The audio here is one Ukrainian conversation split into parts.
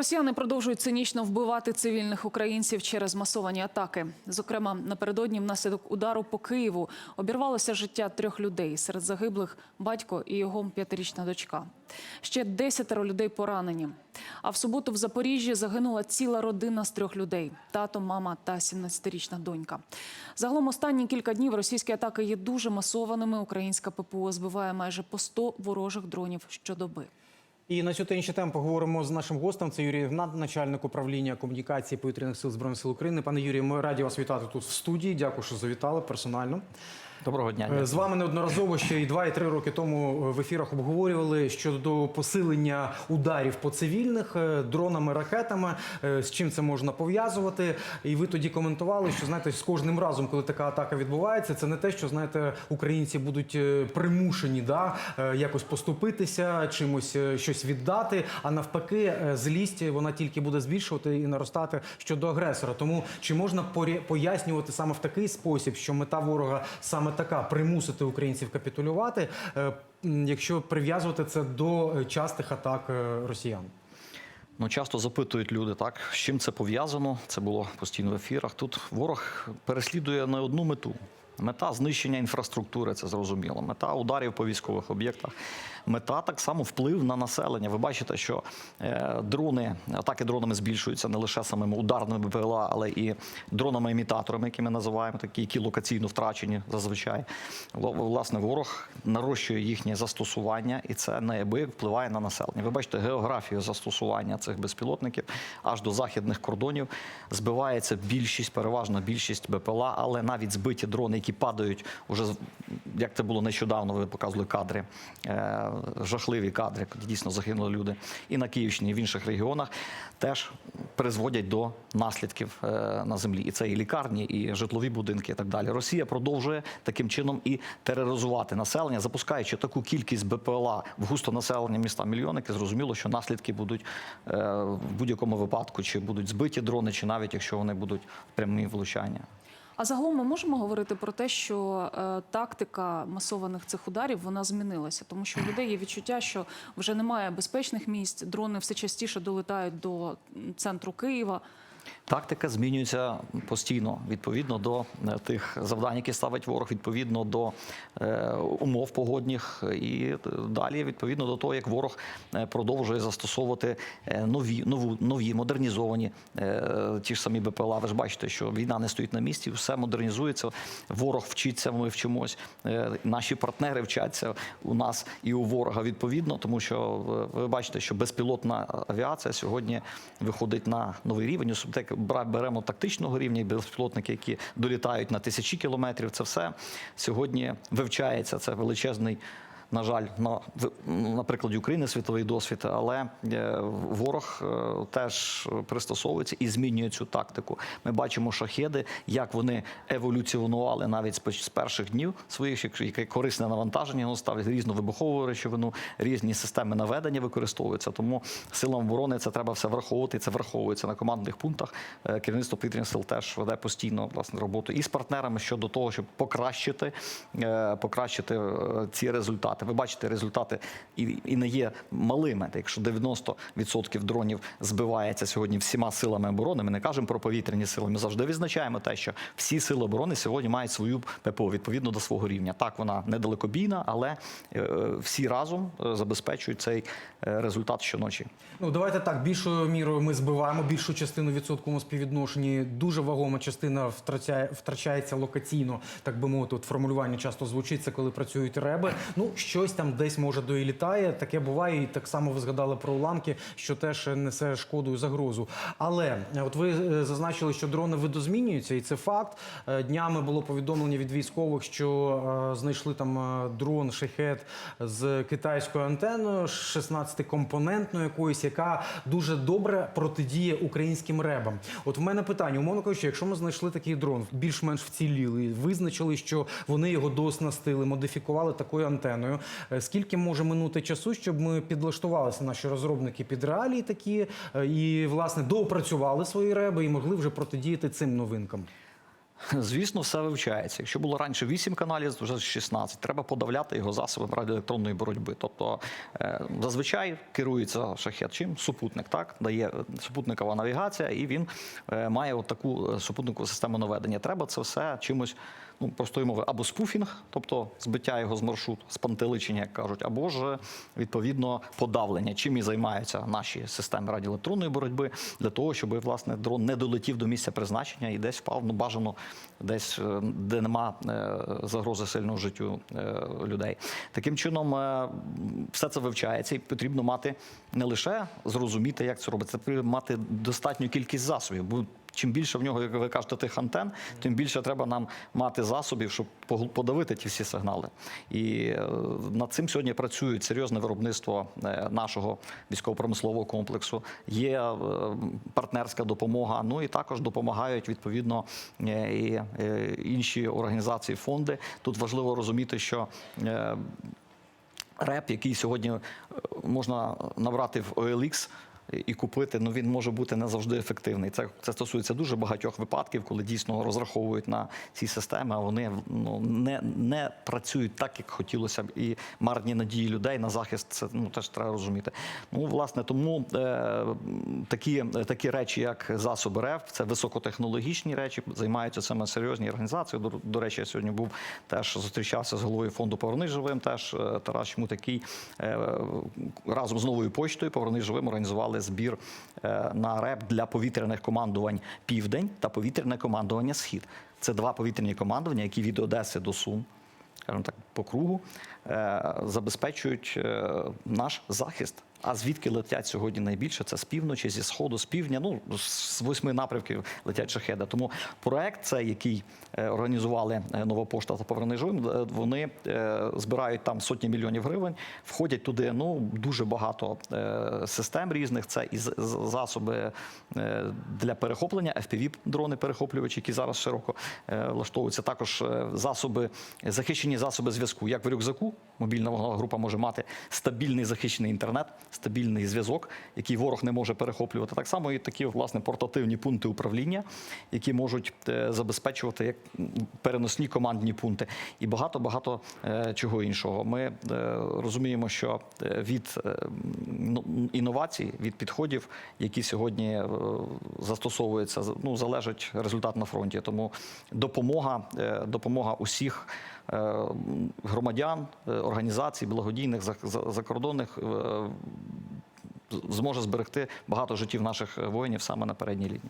Росіяни продовжують цинічно вбивати цивільних українців через масовані атаки. Зокрема, напередодні внаслідок удару по Києву обірвалося життя трьох людей. Серед загиблих батько і його п'ятирічна дочка. Ще десятеро людей поранені. А в суботу в Запоріжжі загинула ціла родина з трьох людей: тато, мама та 17-річна донька. Загалом останні кілька днів російські атаки є дуже масованими. Українська ППО збиває майже по 100 ворожих дронів щодоби. І на цю та інші теми поговоримо з нашим гостем. Це Юрій Гнат, начальник управління комунікації повітряних сил збройних сил України. Пане Юрію, ми раді вас вітати тут в студії. Дякую, що завітали персонально. Доброго дня. Е, З вами неодноразово ще і два і три роки тому в ефірах обговорювали щодо посилення ударів по цивільних е, дронами, ракетами. е, З чим це можна пов'язувати? І ви тоді коментували, що знаєте, з кожним разом, коли така атака відбувається, це не те, що знаєте, українці будуть примушені да якось поступитися, чимось щось віддати. А навпаки, злість вона тільки буде збільшувати і наростати щодо агресора. Тому чи можна пояснювати саме в такий спосіб, що мета ворога саме така примусити українців капітулювати, е, якщо прив'язувати це до частих атак е, росіян? Ну часто запитують люди, так з чим це пов'язано. Це було постійно в ефірах. Тут ворог переслідує не одну мету. Мета знищення інфраструктури, це зрозуміло. Мета ударів по військових об'єктах. Мета так само вплив на населення. Ви бачите, що е, дрони, атаки дронами збільшуються не лише самими ударними БПЛА, але і дронами-імітаторами, які ми називаємо, такі, які локаційно втрачені зазвичай. Власне, ворог нарощує їхнє застосування, і це неабияк впливає на населення. Ви бачите географію застосування цих безпілотників аж до західних кордонів. Збивається більшість, переважна більшість БПЛА, але навіть збиті дрони, які падають уже як це було нещодавно. Ви показували кадри, е, жахливі кадри, коли дійсно загинули люди і на Київщині, і в інших регіонах, теж призводять до наслідків е, на землі. І це і лікарні, і житлові будинки, і так далі. Росія продовжує таким чином і тероризувати населення, запускаючи таку кількість БПЛА в густонаселені міста мільйонники. Зрозуміло, що наслідки будуть е, в будь-якому випадку, чи будуть збиті дрони, чи навіть якщо вони будуть прямі влучання. А загалом ми можемо говорити про те, що е, тактика масованих цих ударів вона змінилася, тому що у людей є відчуття, що вже немає безпечних місць, дрони все частіше долетають до центру Києва. Тактика змінюється постійно відповідно до е, тих завдань, які ставить ворог, відповідно до е, умов погодних, і е, далі відповідно до того, як ворог продовжує застосовувати нові, нову, нові модернізовані ті ж самі БПЛА. Ви ж бачите, що війна не стоїть на місці, все модернізується. Ворог вчиться, ми вчимось. Наші партнери вчаться у нас і у ворога відповідно, тому що ви бачите, що безпілотна авіація сьогодні виходить на новий рівень. Особливо беремо тактичного рівня і безпілотники, які долітають на тисячі кілометрів. Це все сьогодні вивчається. Це величезний. На жаль, на, на прикладі України світовий досвід, але е, ворог е, теж пристосовується і змінює цю тактику. Ми бачимо шахеди, як вони еволюціонували навіть з перших днів своїх, яке корисне навантаження ставить різну вибухову речовину, різні системи наведення використовуються. Тому силам оборони це треба все враховувати. Це враховується на командних пунктах. Е, Керівництво повітряних сил теж веде постійно власне роботу і з партнерами щодо того, щоб покращити, покращити ці результати. Ви бачите, результати і, і не є малими. Якщо 90% дронів збивається сьогодні всіма силами оборони, ми не кажемо про повітряні сили. Ми завжди відзначаємо те, що всі сили оборони сьогодні мають свою ППО відповідно до свого рівня. Так, вона недалекобійна, але е, всі разом е, забезпечують цей е, результат щоночі. Ну давайте так. Більшою мірою ми збиваємо більшу частину відсотковому співвідношенні. Дуже вагома частина втрачає, втрачається локаційно, так би мовити. От формулювання часто звучить це, коли працюють реби. Ну щось там десь може доїлітає. Таке буває, і так само ви згадали про уламки, що теж несе шкоду і загрозу. Але е, от ви е, зазначили, що дрони видозмінюються, і це факт. Е, Днями було повідомлення від військових, що знайшли там дрон шахет з китайською антеною, 16-компонентною якоюсь, яка дуже добре протидіє українським ребам. От в мене питання, умовно кажучи, якщо ми знайшли такий дрон, більш-менш вцілілий, визначили, що вони його дооснастили, модифікували такою антеною. Е, Скільки може минути часу, щоб ми підлаштувалися наші розробники під реалії такі е, і власне доопрацювали свої реби і могли вже протидіяти цим новинкам? Звісно, все вивчається. Якщо було раніше 8 каналів, то вже 16. Треба подавляти його засобами радіоелектронної боротьби. Тобто е, зазвичай керується шахет чим? Супутник, так? Дає е, супутникова навігація, і він е, має от таку супутникову систему наведення. Треба це все чимось. Ну, простою мовою, або спуфінг, тобто збиття його з маршруту, спантеличення, як кажуть, або ж відповідно подавлення, чим і займаються наші системи радіоелектронної боротьби для того, щоб власне дрон не долетів до місця призначення і десь впав, ну бажано десь, е, де нема е, загрози сильного життю е, людей. Таким чином, все це вивчається, і потрібно мати не лише зрозуміти, як це робиться, потрібно мати достатню кількість засобів. Чим більше в нього, як ви кажете, тих антен, тим більше треба нам мати засобів, щоб подавити ті всі сигнали. І е, над цим сьогодні працюють серйозне виробництво е, нашого військово-промислового комплексу. Є е, партнерська допомога. Ну і також допомагають відповідно і інші організації, фонди. Тут важливо розуміти, що реп, який сьогодні можна набрати в OLX, і купити, ну він може бути не завжди ефективний. Це, це стосується дуже багатьох випадків, коли дійсно розраховують на ці системи, а вони ну, не, не працюють так, як хотілося б. І марні надії людей на захист це ну, теж треба розуміти. Ну, власне, тому е, такі, такі речі, як засоби РЕФ, це високотехнологічні речі, займаються цими серйозні організації. До, до речі, я сьогодні був теж зустрічався з головою фонду Повернись живим. Теж е, Тарас Чмут, який е, разом з новою почтою Повернись живим організували збір е, на РЕП для повітряних командувань Південь та повітряне командування Схід. Це два повітряні командування, які від Одеси до Сум, скажімо так, по кругу е, забезпечують е, наш захист. А звідки летять сьогодні найбільше? Це з півночі, зі сходу, з півдня. Ну з восьми напрямків летять шахеди. Тому проект, цей, який е, організували е, нова пошта та поверни живим, е, вони збирають там сотні мільйонів гривень. Входять туди ну дуже багато систем різних. Це і засоби для перехоплення, fpv дрони перехоплювачі, які зараз широко влаштовуються. Також засоби захищені засоби зв'язку. Як в рюкзаку, мобільна група може мати стабільний захищений інтернет, стабільний зв'язок, який ворог не може перехоплювати. Так само і такі власне портативні пункти управління, які можуть е, забезпечувати як переносні командні пункти, і багато багато е, чого іншого. Ми е, розуміємо, що від ну, інновацій, від підходів, які сьогодні застосовуються, ну залежить результат на фронті. Тому допомога, допомога усіх громадян, е, організацій, благодійних за- за- закордонних е, зможе зберегти багато життів наших воїнів саме на передній лінії.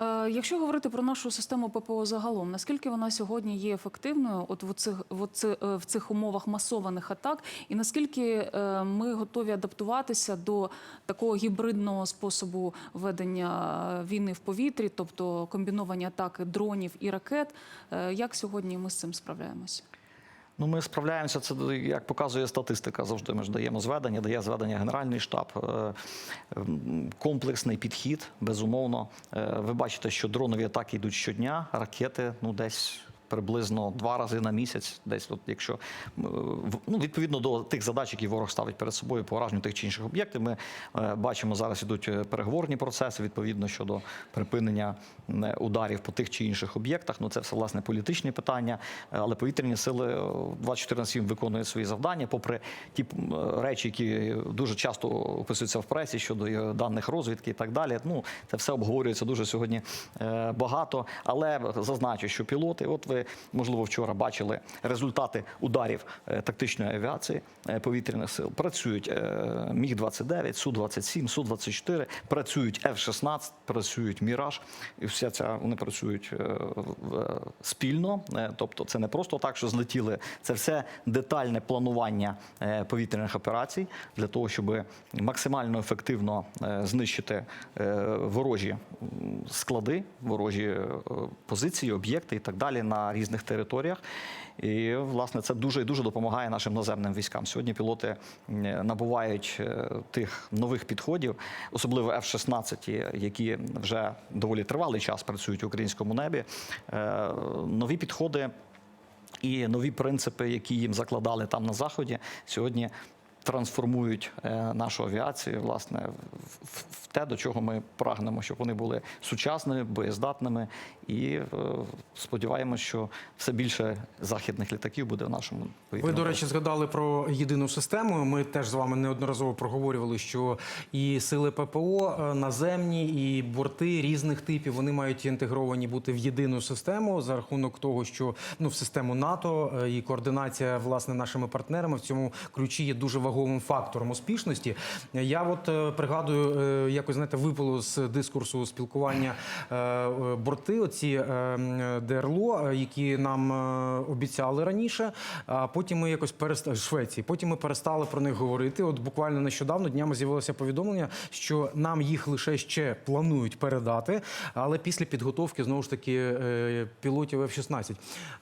Е, Якщо говорити про нашу систему ППО загалом, наскільки вона сьогодні є ефективною, от в цих в цих, в цих умовах масованих атак, і наскільки е, ми готові адаптуватися до такого гібридного способу ведення війни в повітрі, тобто комбіновані атаки дронів і ракет, Е, як сьогодні ми з цим справляємося? Ну, ми справляємося. Це як показує статистика. Завжди ми ж даємо зведення, дає зведення Генеральний штаб. Е, Комплексний підхід, безумовно. Е, Ви бачите, що дронові атаки йдуть щодня, ракети ну десь. Приблизно два рази на місяць, десь, от якщо м, ну, відповідно до тих задач, які ворог ставить перед собою по тих чи інших об'єктів, ми е, бачимо зараз ідуть е, переговорні процеси відповідно щодо припинення ударів по тих чи інших об'єктах. Ну це все власне політичні питання, е, але повітряні сили е, 24 на 7 виконують свої завдання, попри ті е, речі, які дуже часто описуються в пресі щодо е, даних розвідки і так далі. Ну це все обговорюється дуже сьогодні е, багато. Але зазначу, що пілоти, от ви можливо вчора бачили результати ударів е, тактичної авіації е, повітряних сил. Працюють е, Міг 29 Су 27 Су 24 працюють F-16, працюють Міраж, і вся ця вони працюють спільно. Тобто, це не просто так, що злетіли. Це все детальне планування повітряних операцій для того, щоб максимально ефективно знищити ворожі склади, ворожі позиції, об'єкти і так далі на різних територіях. І власне це дуже і дуже допомагає нашим наземним військам. Сьогодні пілоти набувають е, тих нових підходів, особливо F-16, які вже доволі тривалий час працюють в українському небі. Е, Нові підходи і нові принципи, які їм закладали там на заході, сьогодні трансформують е, нашу авіацію власне в- те, до чого ми прагнемо, щоб вони були сучасними, боєздатними, і е, сподіваємось, що все більше західних літаків буде в нашому Ви, до речі, згадали про єдину систему. Ми теж з вами неодноразово проговорювали, що і сили ППО е, наземні, і борти різних типів вони мають інтегровані бути в єдину систему за рахунок того, що ну в систему НАТО і координація власне нашими партнерами. В цьому ключі є дуже вагомим фактором успішності. Я от е, пригадую, е, якось знаєте, випало з дискурсу спілкування е, борти, оці ДРЛО, які нам обіцяли раніше. А потім ми якось перестали Швеції. Потім ми перестали про них говорити. От буквально нещодавно днями з'явилося повідомлення, що нам їх лише ще планують передати, але після підготовки знову ж таки пілотів F-16.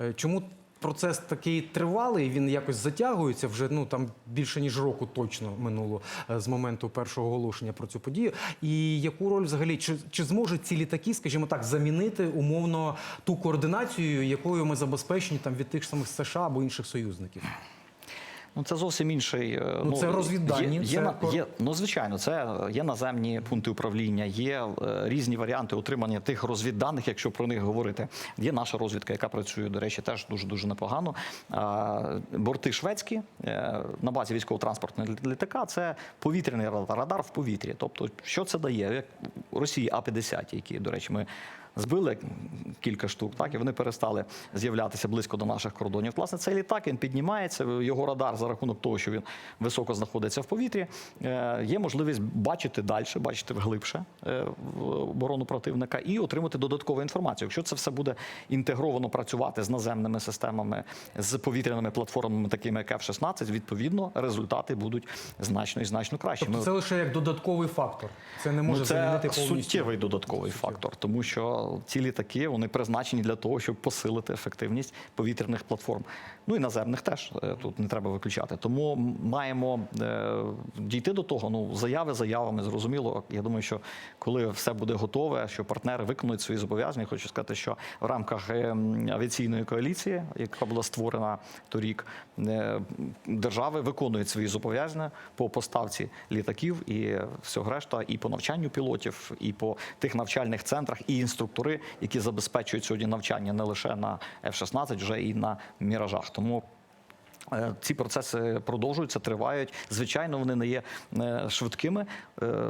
Е, Чому? Процес такий тривалий, він якось затягується вже ну там більше ніж року точно минуло е, з моменту першого оголошення про цю подію. І яку роль взагалі чи, чи зможуть ці літаки, скажімо так, замінити умовно ту координацію, якою ми забезпечені там від тих самих США або інших союзників? Ну, це зовсім інший. е, Ну, це розвіддані, Є, є, це кор- є, ну, звичайно, це є наземні пункти управління, є е, різні варіанти отримання тих розвідданих, якщо про них говорити. Є наша розвідка, яка працює, до речі, теж дуже дуже непогано. А, борти шведські е, на базі військово-транспортного літака це повітряний радар, в повітрі. Тобто, що це дає? Як Росії А-50, які, до речі, ми збили кілька штук, так і вони перестали з'являтися близько до наших кордонів. Власне, цей літак він піднімається. Його радар за рахунок того, що він високо знаходиться в повітрі. е, Є можливість бачити далі, бачити вглибше е, оборону противника і отримати додаткову інформацію. Якщо це все буде інтегровано працювати з наземними системами, з повітряними платформами, такими як F-16, відповідно результати будуть значно і значно кращі. Тобто це лише як додатковий фактор. Це не може Ну, це замінити повністю. суттєвий додатковий фактор, тому що ці літаки вони призначені для того, щоб посилити ефективність повітряних платформ. Ну і наземних теж е, тут не треба виключати. Тому маємо е, дійти до того. Ну заяви заявами зрозуміло. Я думаю, що коли все буде готове, що партнери виконують свої зобов'язання. Хочу сказати, що в рамках е, авіаційної коаліції, яка була створена торік, держави виконують свої зобов'язання по поставці літаків і всього решта, і по навчанню пілотів, і по тих навчальних центрах, і інструктори, які забезпечують сьогодні навчання не лише на F-16, вже і на міражах. Тому Ці процеси продовжуються, тривають. Звичайно, вони не є е, швидкими. Е,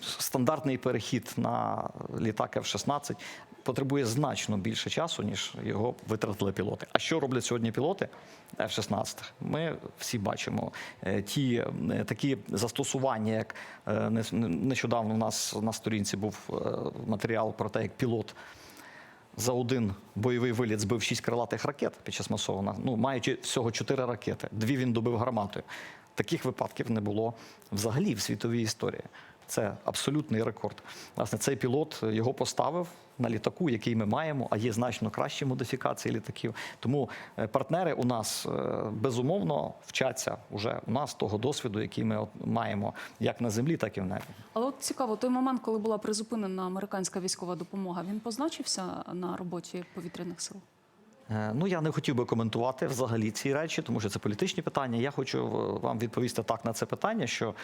Стандартний перехід на літак F-16 потребує значно більше часу, ніж його витратили пілоти. А що роблять сьогодні пілоти F-16? Ми всі бачимо Е, ті е, такі застосування, як е, нещодавно у нас на сторінці був е, матеріал про те, як пілот за один бойовий виліт збив шість крилатих ракет під час масового, ну маючи всього чотири ракети. Дві він добив гарматою. Таких випадків не було взагалі в світовій історії. Це абсолютний рекорд. Власне, цей пілот е, його поставив на літаку, який ми маємо, а є значно кращі модифікації літаків. Тому е, партнери у нас е, безумовно вчаться уже у нас того досвіду, який ми маємо як на землі, так і в небі. Але от цікаво, той момент, коли була призупинена американська військова допомога, він позначився на роботі повітряних сил? Е, Ну, я не хотів би коментувати взагалі ці речі, тому що це політичні питання. Я хочу вам відповісти так на це питання, що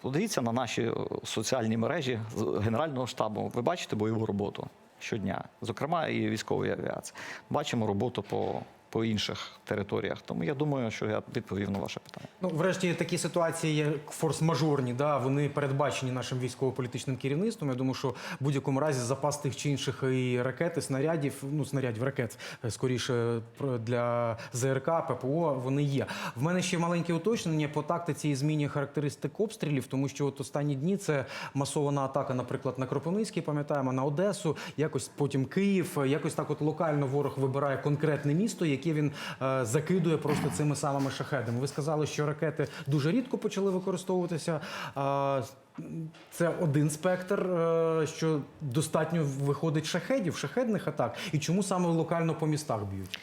подивіться на наші е, соціальні мережі Генерального штабу. Ви бачите бойову роботу щодня, зокрема і військової авіації. Бачимо роботу по, по інших територіях. Тому я думаю, що я відповів на ваше питання. Ну, врешті такі ситуації є форс-мажорні, да, вони передбачені нашим військово-політичним керівництвом. Я думаю, що в будь-якому разі запас тих чи інших і ракет, і снарядів, ну снарядів ракет скоріше для ЗРК, ППО, вони є. В мене ще маленьке уточнення по тактиці і зміні характеристик обстрілів, тому що от останні дні це масована атака, наприклад, на Кропивницький, пам'ятаємо, на Одесу, якось потім Київ, якось так от локально ворог вибирає конкретне місто, яке він е, закидує просто цими самими шахедами. Ви сказали, що ракети дуже рідко почали використовуватися. Це один спектр, е, що достатньо виходить шахедів, шахедних атак. І чому саме локально по містах б'ють?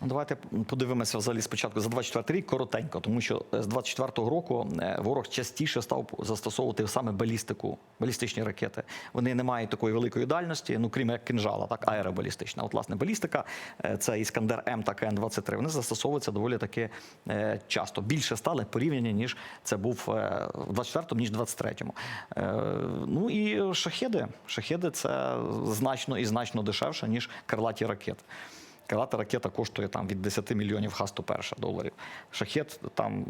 Ну, Давайте подивимося взагалі спочатку за 24 рік коротенько, тому що з 24-го року е, ворог частіше став застосовувати саме балістику, балістичні ракети. Вони не мають такої великої дальності, ну крім як кинжала, так аеробалістична. От власне балістика, е, це Іскандер М та КН-23, Вони застосовуються доволі таки е, часто. Більше стали порівняні, ніж це був в 24-му, ніж в 23-му. Е, Ну і шахеди. Шахеди це значно і значно дешевше, ніж крилаті ракети. Крилата ракета коштує там від 10 мільйонів Х-101 доларів. Шахет там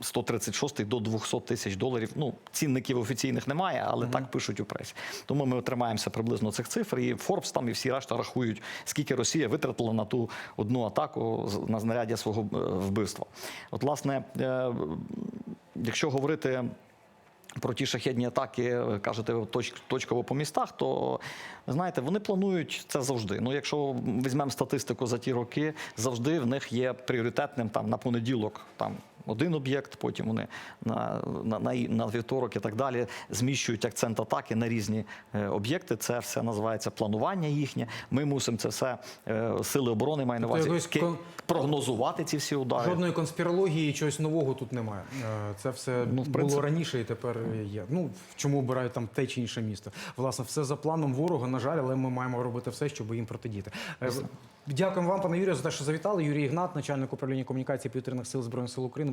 136 до 200 тисяч доларів. Ну, цінників офіційних немає, але так пишуть у пресі. Тому ми тримаємося приблизно цих цифр. І Форбс там і всі решта рахують, скільки Росія витратила на ту одну атаку на знаряддя свого е, вбивства. От, власне, е, якщо говорити про ті шахедні атаки, кажете, точ, точково по містах, то знаєте, вони планують це завжди. Ну, якщо візьмемо статистику за ті роки, завжди в них є пріоритетним там на понеділок там. Один об'єкт, потім вони на, на, на, на вівторок і так далі зміщують акцент атаки на різні е, об'єкти. Це все називається планування їхнє. Ми мусимо це все е, сили оборони маю на Тобто увазі прогнозувати ці всі удари. Жодної конспірології, чогось нового тут немає. Е, Це все Ну, в було раніше і тепер є. Ну чому обирають там те чи інше місто? Власне, все за планом ворога, на жаль, але ми маємо робити все, щоб їм протидіяти. Дякуємо вам, пане Юрію, за те, що завітали. Юрій Ігнат, начальник управління комунікації повітряних сил збройних сил України,